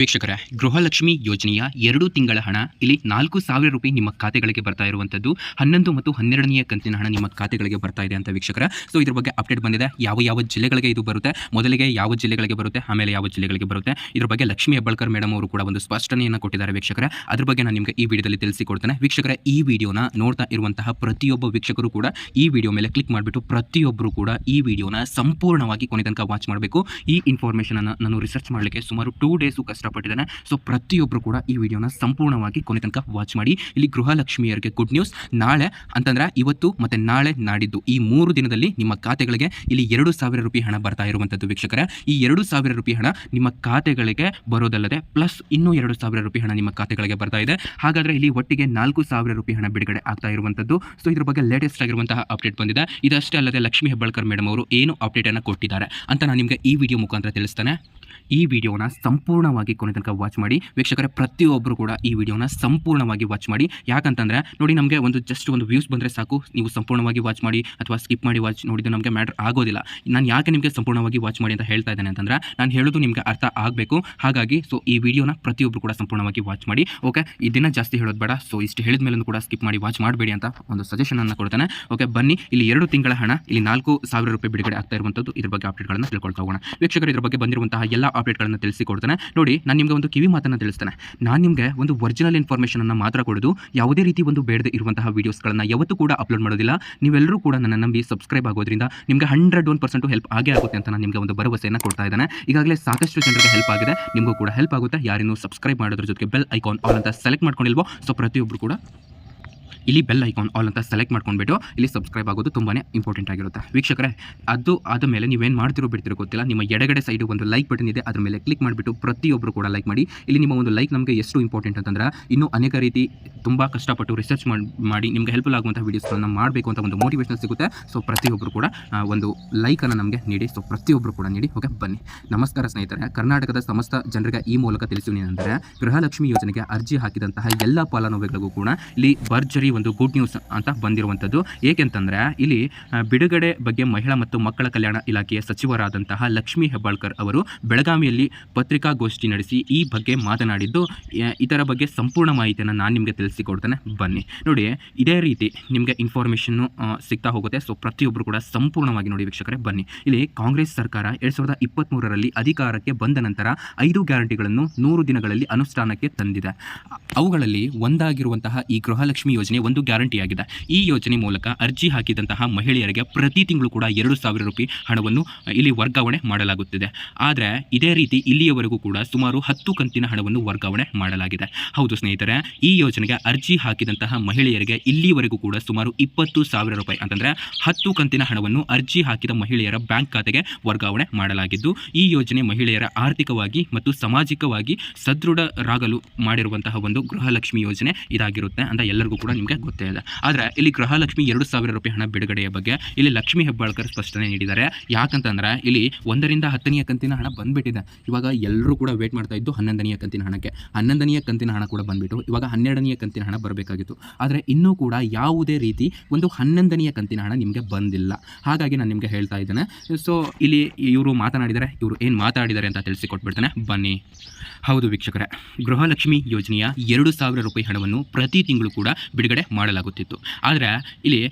ವೀಕ್ಷಕರೇ, ಗೃಹಲಕ್ಷ್ಮಿ ಯೋಜನೆಯ ಎರಡು ತಿಂಗಳ ಹಣ, ಇಲ್ಲಿ ನಾಲ್ಕು ಸಾವಿರ ರೂಪಾಯಿ ನಿಮ್ಮ ಖಾತೆಗಳಿಗೆ ಬರ್ತಾ ಇರುವಂಥದ್ದು, ಹನ್ನೊಂದು ಮತ್ತು ಹನ್ನೆರಡನೆಯ ಕಂತಿನ ಹಣ ನಿಮ್ಮ ಖಾತೆಗಳಿಗೆ ಬರ್ತಾ ಇದೆ ಅಂತ ವೀಕ್ಷಕರ. ಸೊ ಇದ್ರ ಬಗ್ಗೆ ಅಪ್ಡೇಟ್ ಬಂದಿದೆ. ಯಾವ ಯಾವ ಜಿಲ್ಲೆಗಳಿಗೆ ಇದು ಬರುತ್ತೆ? ಮೊದಲಿಗೆ ಯಾವ ಜಿಲ್ಲೆಗಳಿಗೆ ಬರುತ್ತೆ? ಆಮೇಲೆ ಯಾವ ಜಿಲ್ಲೆಗಳಿಗೆ ಬರುತ್ತೆ? ಇದ್ರ ಬಗ್ಗೆ ಲಕ್ಷ್ಮಿ ಹೆಬ್ಬಾಳ್ಕರ್ ಮೇಡಮ್ ಅವರು ಕೂಡ ಒಂದು ಸ್ಪಷ್ಟನೆಯನ್ನು ಕೊಟ್ಟಿದ್ದಾರೆ ವೀಕ್ಷಕರ. ಅದ್ರ ಬಗ್ಗೆ ನಾನು ನಿಮಗೆ ಈ ವಿಡಿಯೋದಲ್ಲಿ ತಿಳಿಸಿಕೊಡ್ತೇನೆ. ವೀಕ್ಷಕರ, ಈ ವಿಡಿಯೋನ ನೋಡ್ತಾ ಇರುವಂತಹ ಪ್ರತಿಯೊಬ್ಬ ವೀಕ್ಷಕರು ಕೂಡ ಈ ವಿಡಿಯೋ ಮೇಲೆ ಕ್ಲಿಕ್ ಮಾಡಿಬಿಟ್ಟು ಪ್ರತಿಯೊಬ್ಬರು ಕೂಡ ಈ ವಿಡಿಯೋನ ಸಂಪೂರ್ಣವಾಗಿ ಕೊನೆ ತನಕ ವಾಚ್ ಮಾಡಬೇಕು. ಈ ಇನ್ಫಾರ್ಮೇಷನ್ ನಾನು ರಿಸರ್ಚ್ ಮಾಡಲಿಕ್ಕೆ ಸುಮಾರು ಟೂ ಡೇಸು ಕಷ್ಟಪಟ್ಟಿದ್ದೇನೆ ಸೊ ಪ್ರತಿಯೊಬ್ಬರು ಕೂಡ ಈ ವಿಡಿಯೋನ ಸಂಪೂರ್ಣವಾಗಿ ಕೊನೆ ತನಕ ವಾಚ್ ಮಾಡಿ. ಇಲ್ಲಿ ಗೃಹಲಕ್ಷ್ಮಿಯರಿಗೆ ಗುಡ್ ನ್ಯೂಸ್ ನಾಳೆ ಅಂತಂದ್ರೆ ಇವತ್ತು ಮತ್ತೆ ನಾಳೆ ನಾಡಿದ್ದು. ಈ ಮೂರು ದಿನದಲ್ಲಿ ನಿಮ್ಮ ಖಾತೆಗಳಿಗೆ ಇಲ್ಲಿ ಎರಡು ಸಾವಿರ ರೂಪಾಯಿ ಹಣ ಬರ್ತಾ ಇರುವಂಥದ್ದು ವೀಕ್ಷಕರ. ಈ ಎರಡು ಸಾವಿರ ರೂಪಾಯಿ ಹಣ ನಿಮ್ಮ ಖಾತೆಗಳಿಗೆ ಬರೋದಲ್ಲದೆ ಪ್ಲಸ್ ಇನ್ನೂ ಎರಡು ಸಾವಿರ ರೂಪಾಯಿ ಹಣ ನಿಮ್ಮ ಖಾತೆಗಳಿಗೆ ಬರ್ತಾ ಇದೆ. ಹಾಗಾದ್ರೆ ಇಲ್ಲಿ ಒಟ್ಟಿಗೆ ನಾಲ್ಕು ಸಾವಿರ ರೂಪಾಯಿ ಹಣ ಬಿಡುಗಡೆ ಆಗ್ತಾ ಇರುವಂಥದ್ದು ಸೊ ಇದ್ರ ಬಗ್ಗೆ ಲೇಟೆಸ್ಟ್ ಆಗಿರುವಂತಹ ಅಪ್ಡೇಟ್ ಬಂದಿದೆ. ಇದಷ್ಟೇ ಅಲ್ಲದೆ ಲಕ್ಷ್ಮಿ ಹೆಬ್ಬಾಳ್ಕರ್ ಮೇಡಮ್ ಅವರು ಏನು ಅಪ್ಡೇಟ್ ಅನ್ನು ಕೊಟ್ಟಿದ್ದಾರೆ ಅಂತ ನಾನು ನಿಮಗೆ ಈ ವಿಡಿಯೋ ಮುಖಾಂತರ ತಿಳಿಸ್ತಾನೆ. ಈ ವಿಡಿಯೋನ ಸಂಪೂರ್ಣವಾಗಿ ಕೊನೆ ತನಕ ವಾಚ್ ಮಾಡಿ. ವೀಕ್ಷಕರ ಪ್ರತಿಯೊಬ್ಬರು ಕೂಡ ಈ ವಿಡಿಯೋನ ಸಂಪೂರ್ಣವಾಗಿ ವಾಚ್ ಮಾಡಿ. ಯಾಕಂತಂದರೆ, ನೋಡಿ ನಮಗೆ ಒಂದು ಜಸ್ಟ್ ಒಂದು ವ್ಯೂಸ್ ಬಂದರೆ ಸಾಕು. ನೀವು ಸಂಪೂರ್ಣವಾಗಿ ವಾಚ್ ಮಾಡಿ ಅಥವಾ ಸ್ಕಿಪ್ ಮಾಡಿ ವಾಚ್ ನೋಡಿದ್ದು ನಮಗೆ ಮ್ಯಾಟ್ರ್ ಆಗೋದಿಲ್ಲ. ನಾನು ಯಾಕೆ ನಿಮಗೆ ಸಂಪೂರ್ಣವಾಗಿ ವಾಚ್ ಮಾಡಿ ಅಂತ ಹೇಳ್ತಾ ಇದ್ದೇನೆ ಅಂತಂದ್ರೆ, ನಾನು ಹೇಳೋದು ನಿಮಗೆ ಅರ್ಥ ಆಗಬೇಕು. ಹಾಗಾಗಿ ಸೊ ಈ ವಿಡಿಯೋನ ಪ್ರತಿಯೊಬ್ಬರು ಕೂಡ ಸಂಪೂರ್ಣವಾಗಿ ವಾಚ್ ಮಾಡಿ. ಓಕೆ ಇದನ್ನ ಜಾಸ್ತಿ ಹೇಳೋದು ಬೇಡ. ಸೊ ಇಷ್ಟು ಹೇಳಿದ ಮೇಲೂ ಕೂಡ ಸ್ಕಿಪ್ ಮಾಡಿ ವಾಚ್ ಮಾಡಬೇಡಿ ಅಂತ ಒಂದು ಸಜೆಷನ್ ಅನ್ನು ಕೊಡ್ತೇನೆ. ಓಕೆ ಬನ್ನಿ, ಇಲ್ಲಿ ಎರಡು ತಿಂಗಳ ಹಣ, ಇಲ್ಲಿ ನಾಲ್ಕು ಸಾವಿರ ರೂಪಾಯಿ ಬಿಡುಗಡೆ ಆಗ್ತಾ ಇರುವಂಥದ್ದು ಇದ್ರ ಬಗ್ಗೆ ಅಪ್ಡೇಟ್ಗಳನ್ನು ತಿಳ್ಕೊಳ್ತಾ ಹೋಗೋಣ. ವೀಕ್ಷಕರು, ಇದ್ರ ಬಗ್ಗೆ ಬಂದಿರುವಂತಹ ಎಲ್ಲ ಅಪ್ಡೇಟ್ಗಳನ್ನು ತಿಳಿಸಿಕೊಡ್ತೇನೆ ನೋಡಿ ನಾನು ನಿಮಗೆ ಒಂದು ಕಿವಿ ಮಾತನ್ನು ತಿಳಿಸ್ತೇನೆ. ನಾನು ನಿಮಗೆ ಒಂದು ಒರಿಜಿನಲ್ ಇನ್ಫಾರ್ಮೇಷನನ್ನು ಮಾತ್ರ ಕೊಡೋದು, ಯಾವುದೇ ರೀತಿ ಒಂದು ಬೇಡದೆ ಇರುವಂತಹ ವೀಡಿಯೋಸ್ಗಳನ್ನು ಯಾವತ್ತೂ ಕೂಡ ಅಪ್ಲೋಡ್ ಮಾಡೋದಿಲ್ಲ. ನೀವೆಲ್ಲರೂ ಕೂಡ ನನ್ನ ನಂಬಿ ಸಬ್ಸ್ಕ್ರೈಬ್ ಆಗೋದ್ರಿಂದ ನಿಮಗೆ ಹಂಡ್ರೆಡ್ ಒನ್ ಪರ್ಸೆಂಟು ಹೆಲ್ಪ್ ಆಗೇ ಆಗುತ್ತೆ ಅಂತ ನಾನು ನಿಮಗೆ ಒಂದು ಭರವಸೆಯನ್ನು ಕೊಡ್ತಾ ಇದ್ದಾನೆ. ಈಗಾಗಲೇ ಸಾಕಷ್ಟು ಜನರಿಗೆ ಹೆಲ್ಪ್ ಆಗಿದೆ. ನಿಮಗೂ ಕೂಡ ಹೆಲ್ಪ್ ಆಗುತ್ತೆ. ಯಾರಿನ್ನೂ ಸಬ್ಸ್ಕ್ರೈಬ್ ಮಾಡೋದ್ರ ಜೊತೆಗೆ ಬೆಲ್ ಐಕಾನ್ ಆಲ್ ಅಂತ ಸೆಲೆಕ್ಟ್ ಮಾಡ್ಕೊಂಡಿಲ್ವೋ ಸೊ ಪ್ರತಿಯೊಬ್ಬರು ಕೂಡ ಇಲ್ಲಿ ಬೆಲ್ ಐಕಾನ್ ಆಲ್ ಅಂತ ಸೆಲೆಕ್ಟ್ ಮಾಡ್ಕೊಂಡ್ಬಿಟ್ಟು ಇಲ್ಲಿ ಸಬ್ಸ್ಕ್ರೈಬ್ ಆಗೋದು ತುಂಬಾ ಇಂಪಾರ್ಟೆಂಟ್ ಆಗಿರುತ್ತೆ. ವೀಕ್ಷಕರೇ, ಅದು ಆದ ಮೇಲೆ ನೀವೇನು ಮಾಡ್ತಿರೋ ಬಿಡ್ತಿರೋ ಗೊತ್ತಿಲ್ಲ. ನಿಮ್ಮ ಎಡಗಡೆ ಸೈಡು ಒಂದು ಲೈಕ್ ಬಟನ್ ಇದೆ. ಅದ್ರ ಮೇಲೆ ಕ್ಲಿಕ್ ಮಾಡಿಬಿಟ್ಟು ಪ್ರತಿಯೊಬ್ಬರು ಕೂಡ ಲೈಕ್ ಮಾಡಿ. ಇಲ್ಲಿ ನಿಮ್ಮ ಒಂದು ಲೈಕ್ ನಮಗೆ ಎಷ್ಟು ಇಂಪಾರ್ಟೆಂಟ್ ಅಂತಂದ್ರೆ, ಇನ್ನೂ ಅನೇಕ ರೀತಿ ತುಂಬ ಕಷ್ಟಪಟ್ಟು ರಿಸರ್ಚ್ ಮಾಡಿ ನಿಮಗೆ ಹೆಲ್ಪ್ ಆಗುವಂಥ ವೀಡಿಯೋಸ್ಗಳನ್ನು ಮಾಡಬೇಕು ಅಂತ ಒಂದು ಮೋಟಿವೇಶನ್ ಸಿಗುತ್ತೆ. ಸೊ ಪ್ರತಿಯೊಬ್ಬರು ಕೂಡ ಒಂದು ಲೈಕನ್ನು ನಮಗೆ ನೀಡಿ. ಸೊ ಪ್ರತಿಯೊಬ್ಬರು ಕೂಡ ನೀಡಿ. ಓಕೆ ಬನ್ನಿ. ನಮಸ್ಕಾರ ಸ್ನೇಹಿತರೆ. ಕರ್ನಾಟಕದ ಸಮಸ್ತ ಜನರಿಗೆ ಈ ಮೂಲಕ ತಿಳಿಸುವುದೇನೆಂದರೆ ಗೃಹಲಕ್ಷ್ಮಿ ಯೋಜನೆಗೆ ಅರ್ಜಿ ಹಾಕಿದಂತಹ ಎಲ್ಲ ಫಲಾನುಭವಿಗಳಿಗೂ ಕೂಡ ಇಲ್ಲಿ ಭರ್ಜರಿ ಒಂದು ಗುಡ್ ನ್ಯೂಸ್ ಅಂತ ಬಂದಿರುವಂಥದ್ದು. ಏಕೆಂತಂದರೆ ಇಲ್ಲಿ ಬಿಡುಗಡೆ ಬಗ್ಗೆ ಮಹಿಳಾ ಮತ್ತು ಮಕ್ಕಳ ಕಲ್ಯಾಣ ಇಲಾಖೆಯ ಸಚಿವರಾದಂತಹ ಲಕ್ಷ್ಮೀ ಹೆಬ್ಬಾಳ್ಕರ್ ಅವರು ಬೆಳಗಾವಿಯಲ್ಲಿ ಪತ್ರಿಕಾಗೋಷ್ಠಿ ನಡೆಸಿ ಈ ಬಗ್ಗೆ ಮಾತನಾಡಿದ್ದು ಇದರ ಬಗ್ಗೆ ಸಂಪೂರ್ಣ ಮಾಹಿತಿಯನ್ನು ನಾನು ನಿಮಗೆ ತಿಳಿಸಿಕೊಡ್ತೇನೆ. ಬನ್ನಿ. ನೋಡಿ, ಇದೇ ರೀತಿ ನಿಮಗೆ ಇನ್ಫಾರ್ಮೇಷನ್ನು ಸಿಗ್ತಾ ಹೋಗುತ್ತೆ. ಸೊ ಪ್ರತಿಯೊಬ್ಬರು ಕೂಡ ಸಂಪೂರ್ಣವಾಗಿ ನೋಡಿ ವೀಕ್ಷಕರೇ, ಬನ್ನಿ. ಇಲ್ಲಿ ಕಾಂಗ್ರೆಸ್ ಸರ್ಕಾರ ಎರಡು ಸಾವಿರದ ಇಪ್ಪತ್ತ್ಮೂರರಲ್ಲಿ ಅಧಿಕಾರಕ್ಕೆ ಬಂದ ನಂತರ ಐದು ಗ್ಯಾರಂಟಿಗಳನ್ನು ನೂರು ದಿನಗಳಲ್ಲಿ ಅನುಷ್ಠಾನಕ್ಕೆ ತಂದಿದೆ. ಅವುಗಳಲ್ಲಿ ಒಂದಾಗಿರುವಂತಹ ಈ ಗೃಹಲಕ್ಷ್ಮಿ ಯೋಜನೆ ಒಂದು ಗ್ಯಾರಂಟಿಯಾಗಿದೆ ಈ ಯೋಜನೆ ಮೂಲಕ ಅರ್ಜಿ ಹಾಕಿದಂತಹ ಮಹಿಳೆಯರಿಗೆ ಪ್ರತಿ ತಿಂಗಳು ಕೂಡ ಎರಡು ಸಾವಿರ ರೂಪಾಯಿ ಹಣವನ್ನು ಇಲ್ಲಿ ವರ್ಗಾವಣೆ ಮಾಡಲಾಗುತ್ತಿದೆ. ಆದರೆ ಇದೇ ರೀತಿ ಇಲ್ಲಿಯವರೆಗೂ ಕೂಡ ಸುಮಾರು ಹತ್ತು ಕಂತಿನ ಹಣವನ್ನು ವರ್ಗಾವಣೆ ಮಾಡಲಾಗಿದೆ. ಹೌದು ಸ್ನೇಹಿತರೆ, ಈ ಯೋಜನೆಗೆ ಅರ್ಜಿ ಹಾಕಿದಂತಹ ಮಹಿಳೆಯರಿಗೆ ಇಲ್ಲಿವರೆಗೂ ಕೂಡ ಸುಮಾರು ಇಪ್ಪತ್ತು ಸಾವಿರ ರೂಪಾಯಿ ಅಂತಂದರೆ ಹತ್ತು ಕಂತಿನ ಹಣವನ್ನು ಅರ್ಜಿ ಹಾಕಿದ ಮಹಿಳೆಯರ ಬ್ಯಾಂಕ್ ಖಾತೆಗೆ ವರ್ಗಾವಣೆ ಮಾಡಲಾಗಿದ್ದು, ಈ ಯೋಜನೆ ಮಹಿಳೆಯರ ಆರ್ಥಿಕವಾಗಿ ಮತ್ತು ಸಾಮಾಜಿಕವಾಗಿ ಸದೃಢರಾಗಲು ಮಾಡಿರುವಂತಹ ಒಂದು ಗೃಹಲಕ್ಷ್ಮಿ ಯೋಜನೆ ಇದಾಗಿರುತ್ತೆ ಅಂತ ಎಲ್ಲರಿಗೂ ಕೂಡ ಗೊತ್ತೇ ಇಲ್ಲ. ಆದರೆ ಇಲ್ಲಿ ಗೃಹಲಕ್ಷ್ಮಿ ಎರಡು ಸಾವಿರ ರೂಪಾಯಿ ಹಣ ಬಿಡುಗಡೆಯ ಬಗ್ಗೆ ಇಲ್ಲಿ ಲಕ್ಷ್ಮಿ ಹೆಬ್ಬಾಳ್ಕರ್ ಸ್ಪಷ್ಟನೆ ನೀಡಿದ್ದಾರೆ. ಯಾಕಂತಂದ್ರೆ ಇಲ್ಲಿ ಒಂದರಿಂದ ಹತ್ತನೆಯ ಕಂತಿನ ಹಣ ಬಂದ್ಬಿಟ್ಟಿದೆ. ಇವಾಗ ಎಲ್ಲರೂ ಕೂಡ ವೇಟ್ ಮಾಡ್ತಾ ಇದ್ದು ಹನ್ನೊಂದನೆಯ ಕಂತಿನ ಹಣಕ್ಕೆ. ಹನ್ನೊಂದನೆಯ ಕಂತಿನ ಹಣ ಕೂಡ ಬಂದ್ಬಿಟ್ಟು ಇವಾಗ ಹನ್ನೆರಡನೆಯ ಕಂತಿನ ಹಣ ಬರಬೇಕಾಗಿತ್ತು. ಆದರೆ ಇನ್ನೂ ಕೂಡ ಯಾವುದೇ ರೀತಿ ಒಂದು ಹನ್ನೊಂದನೆಯ ಕಂತಿನ ಹಣ ನಿಮಗೆ ಬಂದಿಲ್ಲ. ಹಾಗಾಗಿ ನಾನು ನಿಮಗೆ ಹೇಳ್ತಾ ಇದ್ದೇನೆ. ಸೊ ಇಲ್ಲಿ ಇವರು ಮಾತನಾಡಿದ್ದಾರೆ. ಇವರು ಏನು ಮಾತಾಡಿದ್ದಾರೆ ಅಂತ ತಿಳಿಸಿಕೊಟ್ಬಿಡ್ತಾನೆ ಬನ್ನಿ. ಹೌದು ವೀಕ್ಷಕರೇ, ಗೃಹಲಕ್ಷ್ಮಿ ಯೋಜನೆಯ ಎರಡು ಸಾವಿರ ರೂಪಾಯಿ ಹಣವನ್ನು ಪ್ರತಿ ತಿಂಗಳು ಕೂಡ ಬಿಡುಗಡೆ ಮಾಡಲಾಗುತ್ತಿತ್ತು. ಆದರೆ ಇಲ್ಲಿ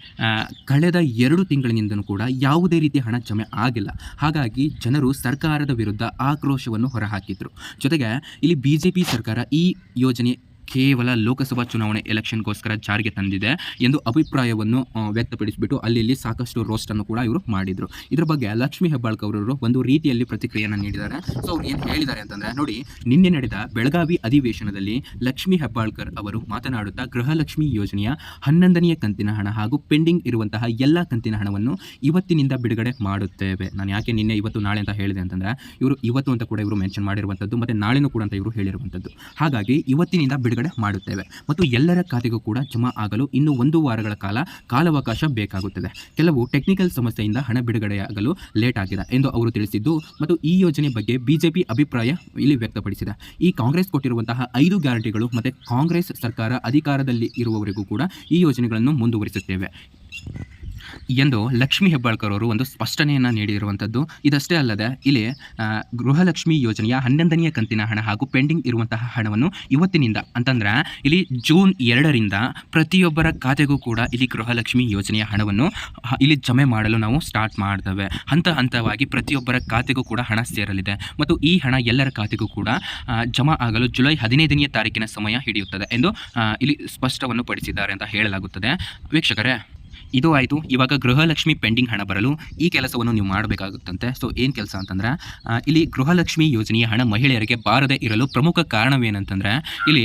ಕಳೆದ ಎರಡು ತಿಂಗಳಿನಿಂದಲೂ ಕೂಡ ಯಾವುದೇ ರೀತಿ ಹಣ ಜಮೆ ಆಗಿಲ್ಲ. ಹಾಗಾಗಿ ಜನರು ಸರ್ಕಾರದ ವಿರುದ್ಧ ಆಕ್ರೋಶವನ್ನು ಹೊರಹಾಕಿದ್ರು. ಜೊತೆಗೆ ಇಲ್ಲಿ ಬಿ ಸರ್ಕಾರ ಈ ಯೋಜನೆ ಕೇವಲ ಲೋಕಸಭಾ ಚುನಾವಣೆ ಎಲೆಕ್ಷನ್ಗೋಸ್ಕರ ಜಾರಿಗೆ ತಂದಿದೆ ಎಂದು ಅಭಿಪ್ರಾಯವನ್ನು ವ್ಯಕ್ತಪಡಿಸಿಬಿಟ್ಟು ಅಲ್ಲಿ ಇಲ್ಲಿ ಸಾಕಷ್ಟು ರೋಸ್ಟನ್ನು ಕೂಡ ಇವರು ಮಾಡಿದರು. ಇದರ ಬಗ್ಗೆ ಲಕ್ಷ್ಮೀ ಹೆಬ್ಬಾಳ್ಕರ್ ಅವರು ಒಂದು ರೀತಿಯಲ್ಲಿ ಪ್ರತಿಕ್ರಿಯೆಯನ್ನು ನೀಡಿದ್ದಾರೆ. ಸೊ ಅವ್ರು ಏನು ಹೇಳಿದ್ದಾರೆ ಅಂತಂದ್ರೆ, ನೋಡಿ, ನಿನ್ನೆ ನಡೆದ ಬೆಳಗಾವಿ ಅಧಿವೇಶನದಲ್ಲಿ ಲಕ್ಷ್ಮೀ ಹೆಬ್ಬಾಳ್ಕರ್ ಅವರು ಮಾತನಾಡುತ್ತಾ ಗೃಹಲಕ್ಷ್ಮಿ ಯೋಜನೆಯ ಹನ್ನೊಂದನೆಯ ಕಂತಿನ ಹಣ ಹಾಗೂ ಪೆಂಡಿಂಗ್ ಇರುವಂತಹ ಎಲ್ಲ ಕಂತಿನ ಹಣವನ್ನು ಇವತ್ತಿನಿಂದ ಬಿಡುಗಡೆ ಮಾಡುತ್ತೇವೆ. ನಾನು ಯಾಕೆ ನಿನ್ನೆ ಇವತ್ತು ನಾಳೆ ಅಂತ ಹೇಳಿದೆ ಅಂತಂದ್ರೆ, ಇವರು ಇವತ್ತು ಅಂತ ಕೂಡ ಇವರು ಮೆನ್ಷನ್ ಮಾಡಿರುವಂಥದ್ದು ಮತ್ತೆ ನಾಳೆನೂ ಕೂಡ ಅಂತ ಇವರು ಹೇಳಿರುವಂಥದ್ದು. ಹಾಗಾಗಿ ಇವತ್ತಿನಿಂದ ಬಿಡುಗಡೆ ಮಾಡುತ್ತೇವೆ. ಮತ್ತು ಎಲ್ಲರ ಖಾತೆಗೂ ಕೂಡ ಜಮಾ ಆಗಲು ಇನ್ನು ಒಂದು ವಾರಗಳ ಕಾಲ ಕಾಲಾವಕಾಶ ಬೇಕಾಗುತ್ತದೆ. ಕೆಲವು ಟೆಕ್ನಿಕಲ್ ಸಮಸ್ಯೆಯಿಂದ ಹಣ ಬಿಡುಗಡೆಯಾಗಲು ಲೇಟ್ ಆಗಿದೆ ಎಂದು ಅವರು ತಿಳಿಸಿದ್ದು, ಮತ್ತು ಈ ಯೋಜನೆ ಬಗ್ಗೆ ಬಿಜೆಪಿ ಅಭಿಪ್ರಾಯ ಇಲ್ಲಿ ವ್ಯಕ್ತಪಡಿಸಿದೆ. ಈ ಕಾಂಗ್ರೆಸ್ ಕೊಟ್ಟಿರುವಂತಹ ಐದು ಗ್ಯಾರಂಟಿಗಳು ಮತ್ತು ಕಾಂಗ್ರೆಸ್ ಸರ್ಕಾರ ಅಧಿಕಾರದಲ್ಲಿ ಇರುವವರೆಗೂ ಕೂಡ ಈ ಯೋಜನೆಗಳನ್ನು ಮುಂದುವರಿಸುತ್ತೇವೆ. ಎಂದು ಲಕ್ಷ್ಮೀ ಹೆಬ್ಬಾಳ್ಕರ್ ಅವರು ಒಂದು ಸ್ಪಷ್ಟನೆಯನ್ನು ನೀಡಿರುವಂಥದ್ದು ಇದಷ್ಟೇ ಅಲ್ಲದೆ, ಇಲ್ಲಿ ಗೃಹಲಕ್ಷ್ಮಿ ಯೋಜನೆಯ ಹನ್ನೊಂದನೆಯ ಕಂತಿನ ಹಣ ಹಾಗೂ ಪೆಂಡಿಂಗ್ ಇರುವಂತಹ ಹಣವನ್ನು ಇವತ್ತಿನಿಂದ ಅಂತಂದ್ರೆ, ಇಲ್ಲಿ ಜೂನ್ ಎರಡರಿಂದ ಪ್ರತಿಯೊಬ್ಬರ ಖಾತೆಗೂ ಕೂಡ ಇಲ್ಲಿ ಗೃಹಲಕ್ಷ್ಮಿ ಯೋಜನೆಯ ಹಣವನ್ನು ಇಲ್ಲಿ ಜಮೆ ಮಾಡಲು ನಾವು ಸ್ಟಾರ್ಟ್ ಮಾಡ್ತೇವೆ. ಹಂತ ಹಂತವಾಗಿ ಪ್ರತಿಯೊಬ್ಬರ ಖಾತೆಗೂ ಕೂಡ ಹಣ ಸೇರಲಿದೆ. ಮತ್ತು ಈ ಹಣ ಎಲ್ಲರ ಖಾತೆಗೂ ಕೂಡ ಜಮಾ ಆಗಲು ಜುಲೈ ಹದಿನೈದನೆಯ ತಾರೀಕಿನ ಸಮಯ ಹಿಡಿಯುತ್ತದೆ ಎಂದು ಇಲ್ಲಿ ಸ್ಪಷ್ಟವನ್ನು ಪಡಿಸಿದ್ದಾರೆ ಅಂತ ಹೇಳಲಾಗುತ್ತದೆ. ವೀಕ್ಷಕರೇ ಇದು ಆಯಿತು ಇವಾಗ ಗೃಹಲಕ್ಷ್ಮಿ ಪೆಂಡಿಂಗ್ ಹಣ ಬರಲು ಈ ಕೆಲಸವನ್ನು ನೀವು ಮಾಡಬೇಕಾಗುತ್ತಂತೆ. ಸೊ ಏನು ಕೆಲಸ ಅಂತಂದ್ರೆ ಇಲ್ಲಿ ಗೃಹಲಕ್ಷ್ಮಿ ಯೋಜನೆಯ ಹಣ ಮಹಿಳೆಯರಿಗೆ ಬಾರದೆ ಇರಲು ಪ್ರಮುಖ ಕಾರಣವೇನಂತಂದ್ರೆ, ಇಲ್ಲಿ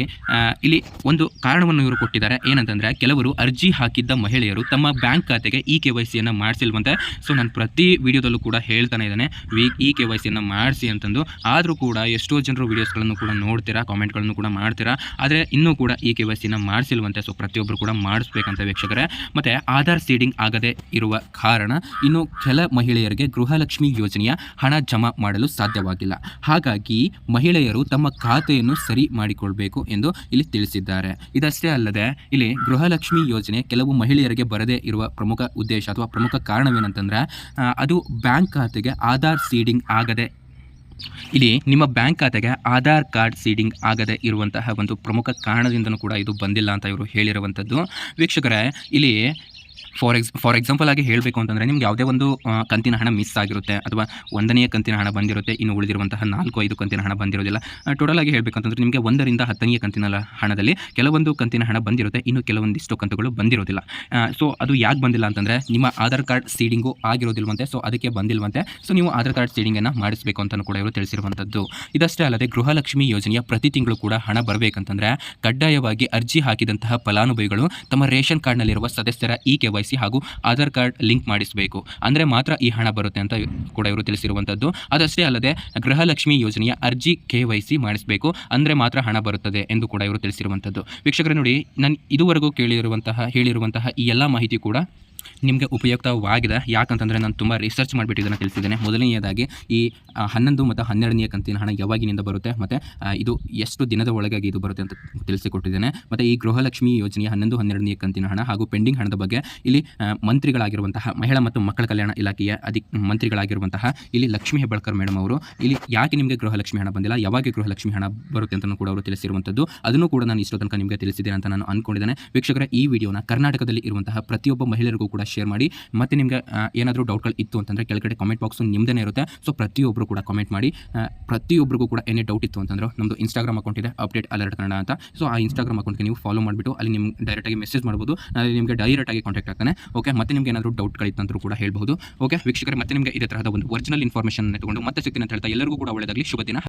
ಇಲ್ಲಿ ಒಂದು ಕಾರಣವನ್ನು ಇವರು ಕೊಟ್ಟಿದ್ದಾರೆ. ಏನಂತಂದ್ರೆ, ಕೆಲವರು ಅರ್ಜಿ ಹಾಕಿದ್ದ ಮಹಿಳೆಯರು ತಮ್ಮ ಬ್ಯಾಂಕ್ ಖಾತೆಗೆ ಇ ಕೆ ವೈ ಸಿಯನ್ನು ಮಾಡಿಸಿಲ್ವಂತೆ. ಸೊ ನಾನು ಪ್ರತಿ ವಿಡಿಯೋದಲ್ಲೂ ಕೂಡ ಹೇಳ್ತಾನೆ ಇದ್ದಾನೆ, ವಿ ಇ ಕೆ ವೈ ಸಿಯನ್ನು ಮಾಡಿಸಿ ಅಂತಂದು. ಆದರೂ ಕೂಡ ಎಷ್ಟೋ ಜನರು ವೀಡಿಯೋಸ್ಗಳನ್ನು ಕೂಡ ನೋಡ್ತೀರಾ, ಕಾಮೆಂಟ್ಗಳನ್ನು ಕೂಡ ಮಾಡ್ತೀರಾ. ಆದರೆ ಇನ್ನೂ ಕೂಡ ಇ ಕೆ ವೈ ಸಿಯನ್ನು ಮಾಡಿಸಿಲ್ವಂತೆ. ಸೊ ಪ್ರತಿಯೊಬ್ಬರು ಕೂಡ ಮಾಡಿಸ್ಬೇಕಂತ ವೀಕ್ಷಕರೇ. ಮತ್ತು ಆಧಾರ್ ಸೀಡಿಂಗ್ ಆಗದೆ ಇರುವ ಕಾರಣ ಇನ್ನು ಕೆಲ ಮಹಿಳೆಯರಿಗೆ ಗೃಹಲಕ್ಷ್ಮಿ ಯೋಜನೆಯ ಹಣ ಜಮಾ ಮಾಡಲು ಸಾಧ್ಯವಾಗಿಲ್ಲ. ಹಾಗಾಗಿ ಮಹಿಳೆಯರು ತಮ್ಮ ಖಾತೆಯನ್ನು ಸರಿ ಮಾಡಿಕೊಳ್ಬೇಕು ಎಂದು ಇಲ್ಲಿ ತಿಳಿಸಿದ್ದಾರೆ. ಇದಷ್ಟೇ ಅಲ್ಲದೆ, ಇಲ್ಲಿ ಗೃಹಲಕ್ಷ್ಮಿ ಯೋಜನೆ ಕೆಲವು ಮಹಿಳೆಯರಿಗೆ ಬರದೇ ಇರುವ ಪ್ರಮುಖ ಉದ್ದೇಶ ಅಥವಾ ಪ್ರಮುಖ ಕಾರಣವೇನಂತಂದ್ರೆ ಅದು ಬ್ಯಾಂಕ್ ಖಾತೆಗೆ ಆಧಾರ್ ಸೀಡಿಂಗ್ ಆಗದೆ, ಇಲ್ಲಿ ನಿಮ್ಮ ಬ್ಯಾಂಕ್ ಖಾತೆಗೆ ಆಧಾರ್ ಕಾರ್ಡ್ ಸೀಡಿಂಗ್ ಆಗದೆ ಇರುವಂತಹ ಒಂದು ಪ್ರಮುಖ ಕಾರಣದಿಂದನೂ ಕೂಡ ಇದು ಬಂದಿಲ್ಲ ಅಂತ ಇವರು ಹೇಳಿರುವಂಥದ್ದು. ವೀಕ್ಷಕರೇ, ಇಲ್ಲಿ ಫಾರ್ ಎಕ್ಸ್ ಫಾರ್ ಎಕ್ಸಾಂಪಲ್ ಆಗಿ ಹೇಳಬೇಕು ಅಂತಂದರೆ ನಿಮ್ಗೆ ಯಾವುದೇ ಒಂದು ಕಂತಿನ ಹಣ ಮಿಸ್ ಆಗಿರುತ್ತೆ ಅಥವಾ ಒಂದನೆಯ ಕಂತಿನ ಹಣ ಬಂದಿರುತ್ತೆ, ಇನ್ನು ಉಳಿದಿರುವಂತಹ ನಾಲ್ಕು, ಐದು ಕಂತಿನ ಹಣ ಬಂದಿರೋದಿಲ್ಲ. ಟೋಟಲ್ ಆಗಿ ಹೇಳಬೇಕಂತಂದ್ರೆ ನಿಮಗೆ ಒಂದರಿಂದ ಹತ್ತನೆಯ ಕಂತಿನ ಹಣದಲ್ಲಿ ಕೆಲವೊಂದು ಕಂತಿನ ಹಣ ಬಂದಿರುತ್ತೆ, ಇನ್ನು ಕೆಲವೊಂದಿಷ್ಟು ಕಂತುಗಳು ಬಂದಿರೋದಿಲ್ಲ. ಸೊ ಅದು ಯಾಕೆ ಬಂದಿಲ್ಲ ಅಂತಂದರೆ ನಿಮ್ಮ ಆಧಾರ್ ಕಾರ್ಡ್ ಸೀಡಿಂಗು ಆಗಿರೋದಿಲ್ವಂತೆ ಸೊ ಅದಕ್ಕೆ ಬಂದಿಲ್ವಂತೆ ಸೊ ನೀವು ಆಧಾರ್ ಕಾರ್ಡ್ ಸೀಡಿಂಗನ್ನು ಮಾಡಿಸಬೇಕು ಅಂತಲೂ ಕೂಡ ಇವರು ತಿಳಿಸಿರುವಂಥದ್ದು ಇದಷ್ಟೇ ಅಲ್ಲದೆ ಗೃಹಲಕ್ಷ್ಮಿ ಯೋಜನೆಯ ಪ್ರತಿ ತಿಂಗಳು ಕೂಡ ಹಣ ಬರಬೇಕಂತಂದರೆ ಕಡ್ಡಾಯವಾಗಿ ಅರ್ಜಿ ಹಾಕಿದಂತಹ ಫಲಾನುಭವಿಗಳು ತಮ್ಮ ರೇಷನ್ ಕಾರ್ಡ್ನಲ್ಲಿರುವ ಸದಸ್ಯರ ಇ ಕೆ ಸಿ ಹಾಗೂ ಆಧಾರ್ ಕಾರ್ಡ್ ಲಿಂಕ್ ಮಾಡಿಸಬೇಕು. ಅಂದರೆ ಮಾತ್ರ ಈ ಹಣ ಬರುತ್ತೆ ಅಂತ ಕೂಡ ಇವರು ತಿಳಿಸಿರುವಂಥದ್ದು ಅದಷ್ಟೇ ಅಲ್ಲದೆ ಗೃಹಲಕ್ಷ್ಮಿ ಯೋಜನೆಯ ಅರ್ಜಿ ಕೆ ಮಾಡಿಸಬೇಕು. ಅಂದರೆ ಮಾತ್ರ ಹಣ ಬರುತ್ತದೆ ಎಂದು ಕೂಡ ಇವರು ತಿಳಿಸಿರುವಂಥದ್ದು ವೀಕ್ಷಕರೇ ನೋಡಿ, ನಾನು ಇದುವರೆಗೂ ಕೇಳಿರುವಂತಹ, ಹೇಳಿರುವಂತಹ ಈ ಎಲ್ಲ ಮಾಹಿತಿ ಕೂಡ ನಿಮಗೆ ಉಪಯುಕ್ತವಾಗಿದೆ. ಯಾಕಂತಂದರೆ ನಾನು ತುಂಬ ರಿಸರ್ಚ್ ಮಾಡಿಬಿಟ್ಟು ಇದನ್ನು ತಿಳಿಸಿದ್ದೇನೆ. ಮೊದಲನೆಯದಾಗಿ ಈ ಹನ್ನೊಂದು ಮತ್ತು ಹನ್ನೆರಡನೆಯ ಕಂತಿನ ಹಣ ಯಾವಾಗಿನಿಂದ ಬರುತ್ತೆ? ಮತ್ತು ಇದು ಎಷ್ಟು ದಿನದ ಒಳಗಾಗಿ ಇದು ಬರುತ್ತೆ ಅಂತ ತಿಳಿಸಿಕೊಟ್ಟಿದ್ದೇನೆ. ಮತ್ತು ಈ ಗೃಹಲಕ್ಷ್ಮಿ ಯೋಜನೆಯ ಹನ್ನೊಂದು ಹನ್ನೆರಡನೇ ಕಂತಿನ ಹಣ ಹಾಗೂ ಪೆಂಡಿಂಗ್ ಹಣದ ಬಗ್ಗೆ ಇಲ್ಲಿ ಮಂತ್ರಿಗಳಾಗಿರುವಂತಹ ಮಹಿಳಾ ಮತ್ತು ಮಕ್ಕಳ ಕಲ್ಯಾಣ ಇಲಾಖೆಯ ಅಧಿ, ಮಂತ್ರಿಗಳಾಗಿರುವಂತಹ ಇಲ್ಲಿ ಲಕ್ಷ್ಮೀ ಹೆಬ್ಬಾಳ್ಕರ್ ಮೇಡಮ್ ಅವರು, ಇಲ್ಲಿ ಯಾಕೆ ನಿಮಗೆ ಗೃಹಲಕ್ಷ್ಮಿ ಹಣ ಬಂದಿಲ್ಲ? ಯಾವಾಗ ಗೃಹಲಕ್ಷ್ಮಿ ಹಣ ಬರುತ್ತೆ ಅಂತಲೂ ಕೂಡ ಅವರು ತಿಳಿಸಿರುವಂಥದ್ದು. ಅದನ್ನು ಕೂಡ ನಾನು ಇಷ್ಟೋ ತನಕ ನಿಮಗೆ ತಿಳಿಸಿದ್ದೇನೆ ಅಂತ ನಾನು ಅಂದ್ಕೊಂಡಿದ್ದೇನೆ ವೀಕ್ಷಕರ, ಈ ವಿಡಿಯೋನ ಕರ್ನಾಟಕದಲ್ಲಿ ಇರುವಂತಹ ಪ್ರತಿಯೊಬ್ಬ ಮಹಿಳೆಯರಿಗೂ ಕೂಡ ಶೇರ್ ಮಾಡಿ. ಮತ್ತು ನಿಮಗೆ ಏನಾದರೂ ಡೌಟ್ಗಳು ಇತ್ತು ಅಂತಂದರೆ ಕೆಳಗಡೆ ಕಾಮೆಂಟ್ ಬಾಕ್ಸು ನಿಮ್ಮದೇ ಇರುತ್ತೆ. ಸೊ ಪ್ರತಿಯೊಬ್ಬರು ಕೂಡ ಕಾಮೆಂಟ್ ಮಾಡಿ. ಪ್ರತಿಯೊಬ್ಬರಿಗೂ ಕೂಡ ಏನೇ ಡೌಟ್ ಇತ್ತು ಅಂತಂದ್ರೆ ನಮ್ಮದು ಇನ್ಸ್ಟಾಗ್ರಾಮ್ ಅಕೌಂಟ್ ಇದೆ ಅಪ್ಡೇಟ್ ಅಲರ್ಟ್ ಕನ್ನಡ ಅಂತ. ಸೊ ಆ ಇನ್ಸ್ಟಾಗ್ರಾಮ್ ಅಕೌಂಟ್ಗೆ ನೀವು ಫಾಲೋ ಮಾಡಿಬಿಟ್ಟು ಅಲ್ಲಿ ನಿಮ್ಗೆ ಡೈರೆಕ್ಟಾಗಿ ಮೆಸೇಜ್ ಮಾಡ್ಬೋದು. ನಾನು ನಿಮಗೆ ಡೈರೆಕ್ಟಾಗಿ ಕಾಂಟ್ಯಾಕ್ಟ್ ಆಗ್ತಾನೆ. ಓಕೆ ಮತ್ತೆ ನಿಮಗೆ ಏನಾದರೂ ಡೌಟ್ಗಳಿತ್ತಂದ್ರೂ ಕೂಡ ಹೇಳ್ಬೋದು. ಓಕೆ ವೀಕ್ಷಕರೇ, ಮತ್ತೆ ನಿಮಗೆ ಇದೇ ತರಹದ ಒಂದು ಒರಿಜಿನಲ್ ಇನ್ಫಾರ್ಮೇಷನ್ ತಗೊಂಡು ಮತ್ತೆ ಸಿಗ್ತೀನಿ ಅಂತ ಹೇಳ್ತಾ ಎಲ್ಲರಿಗೂ ಕೂಡ ಒಳ್ಳೆಯದಾಗಲಿ ಶುಭ ದಿನ.